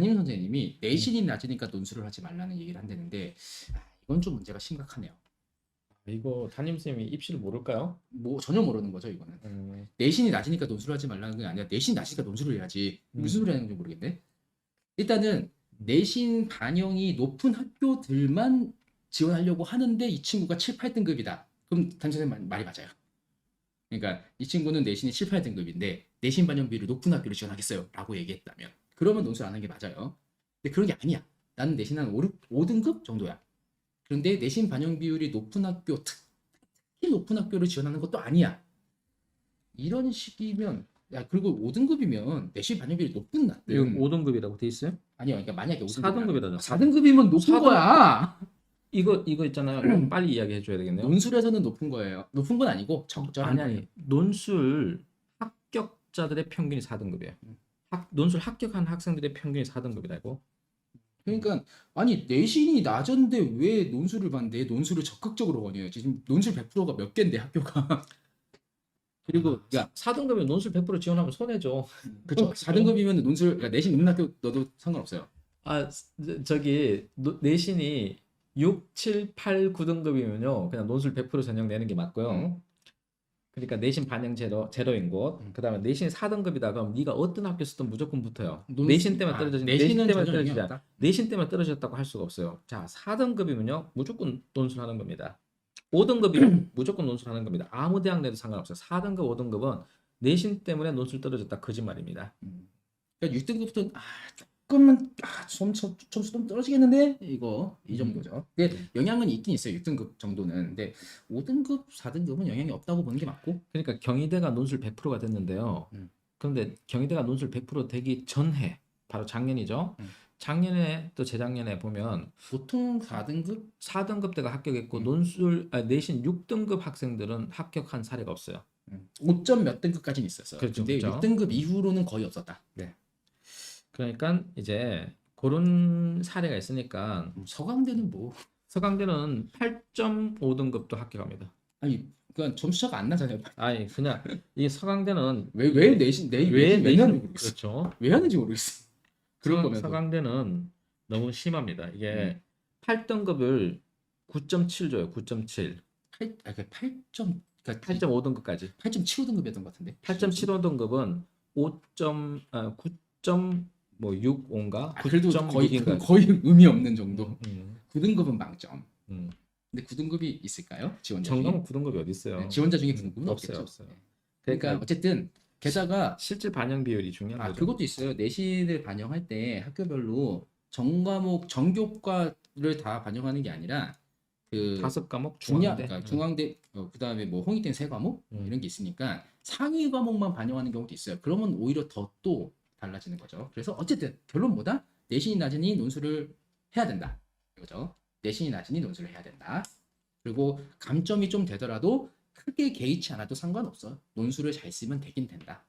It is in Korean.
담임 선생님이 내신이 낮으니까 논술을 하지 말라는 얘기를 한다는데 아, 이건 좀 문제가 심각하네요. 이거 담임 쌤이 입시를 모를까요? 뭐 전혀 모르는 거죠 이거는. 음, 내신이 낮으니까 논술을 하지 말라는 게 아니라 내신이 낮으니까 논술을 해야지 무슨 음. 소리 하는 건지 모르겠네. 일단은 내신 반영이 높은 학교들만 지원하려고 하는데 이 친구가 7, 8등급이다. 그럼 담임 선생님 말- 말이 맞아요. 그러니까 이 친구는 내신이 7, 8등급인데 내신 반영 비율이 높은 학교를 지원하겠어요. 라고 얘기했다면 그러면 논술 안 하는 게 맞아요. 근데 그런 게 아니야. 나는 내신 한 5, 5등급 정도야. 그런데 내신 반영 비율이 높은 학교, 특- 특히 높은 학교를 지원하는 것도 아니야. 이런 식이면 야 그리고 5등급이면 내신 반영 비율이 높은 이거 낮든 5등급이라고 돼 있어요? 아니요 그러니까 만약에 5등급 4등급이라죠. 4등급이면 높은 사등- 거야 이거 이거 있잖아요. 이거 빨리 이야기해 줘야 되겠네요. 논술에서는 높은 거예요 높은 건 아니고 적절한 아니 아니 논술 합격자들의 평균이 4등급이에요. 음. 학, 논술 합격한 학생들의 평균이 4등급이라고. 그러니까 아니 내신이 낮은데 왜 논술을 봤는데 논술을 적극적으로 원해요 지금 논술 100%가 몇 개인데 학교가 그리고 야 4등급이면 논술 100% 지원하면 손해죠. 그쵸 4등급이면 논술 그러니까 내신 있는 학교 넣어도 상관없어요 아 저- 저기 노- 내신이 6, 7, 8, 9등급이면요 그냥 논술 100% 전형 내는 게 맞고요. 음. 그러니까 내신 반영 제로 제로인 곳. 음. 그다음에 내신 4등급이다 그럼 네가 어떤 학교 쓰든 무조건 붙어요. 내신 아, 떨어진 내신은 때문에 전혀 의미 떨어지지 없다. 내신 때문에 떨어졌다고 할 수가 없어요. 자, 4등급이면요. 무조건 논술하는 겁니다. 5등급이면 무조건 논술하는 겁니다. 아무 대학 내도 상관없어요. 4등급, 5등급은 내신 때문에 논술 떨어졌다 거짓말입니다. 음. 그러니까 6등급부터 아 조금만 아, 점, 점, 점수 좀 떨어지겠는데 이거 이 음. 정도죠. 근데 영향은 있긴 있어요. 6등급 정도는. 근데 5등급, 4등급은 영향이 없다고 보는 게 맞고. 그러니까 경희대가 논술 100%가 됐는데요. 음. 그런데 경희대가 논술 100% 되기 전해 바로 작년이죠. 음. 작년에 또 재작년에 보면 보통 4등급 4등급 대가 합격했고 음. 논술 아, 내신 6등급 학생들은 합격한 사례가 없어요. 5점 몇 등급까지는 있었어요. 그렇죠, 근데 그렇죠. 6등급 이후로는 거의 없었다. 그러니까 이제 그런 사례가 있으니까 음, 서강대는 뭐 서강대는 8.5등급도 합격합니다. 아니 그건 점수차가 안 나잖아요. 아니 그냥 이 서강대는 왜 왜 내신 내왜 내신 왜 하는지 내신 모르겠어. 그렇죠. 왜 하는지 모르겠어. 그런 서- 거면서. 서강대는 너무 심합니다. 이게 음. 8등급을 9.7 줘요. 9.7. 8, 아, 그 8점 그러니까 8.5등급까지. 8.75등급이었던 것 같은데. 8.75등급은 5. 아, 9. 뭐 6인가? 아, 그래도 거의 9.6인가? 거의 의미 없는 정도. 음, 9등급은 망점. 음. 근데 9등급이 있을까요? 지원자 중에? 정강 9등급이 어디 있어요? 네, 지원자 중에 9등급은 없어요, 없겠죠. 없어요. 네. 그러니까 어쨌든 게다가 실질 반영 비율이 중요한 아 거죠. 그것도 있어요. 내신을 반영할 때 학교별로 정과목 정교과를 다 반영하는 게 아니라 그 다섯 과목 중량 중앙대. 그러니까 중앙대 어, 그다음에 뭐 홍익대는 세 과목 음. 이런 게 있으니까 상위 과목만 반영하는 경우도 있어요. 그러면 오히려 더 또 달라지는 거죠. 그래서 어쨌든 결론 뭐다? 내신이 낮으니 논술을 해야 된다. 이거죠. 내신이 낮으니 논술을 해야 된다. 그리고 감점이 좀 되더라도 크게 개의치 않아도 상관없어. 논술을 잘 쓰면 되긴 된다.